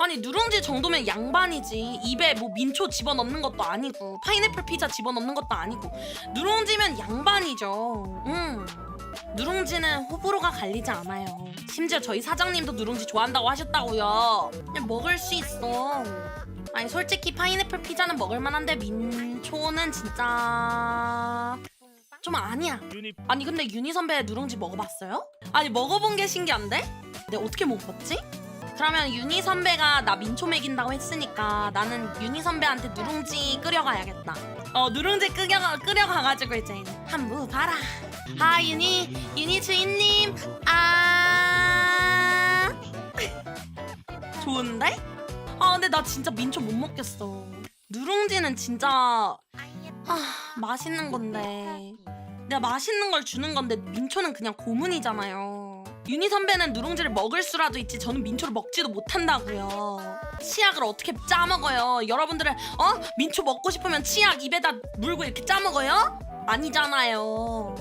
아니 누룽지 정도면 양반이지. 입에 뭐 민초 집어넣는 것도 아니고 파인애플 피자 집어넣는 것도 아니고 누룽지면 양반이죠. 음. 누룽지는 호불호가 갈리지 않아요. 심지어 저희 사장님도 누룽지 좋아한다고 하셨다고요. 그냥 먹을 수 있어. 아니 솔직히 파인애플 피자는 먹을만한데 민초는 진짜 좀 아니야. 아니 근데 윤희 선배 누룽지 먹어봤어요? 아니 먹어본 게 신기한데? 내가 어떻게 먹어봤지? 그러면 윤희 선배가 나 민초 먹인다고 했으니까 나는 윤희 선배한테 누룽지 끓여가야겠다. 어 누룽지 끓여가 끓여가가지고 이제 한무 봐라. 아 윤희 윤희 주인님 아 좋은데? 아 근데 나 진짜 민초 못 먹겠어. 누룽지는 진짜 아 맛있는 건데. 내가 맛있는 걸 주는 건데 민초는 그냥 고문이잖아요. 윤희 선배는 누룽지를 먹을 수라도 있지 저는 민초를 먹지도 못한다고요. 치약을 어떻게 짜 먹어요? 여러분들은 어 민초 먹고 싶으면 치약 입에다 물고 이렇게 짜 먹어요? 아니잖아요.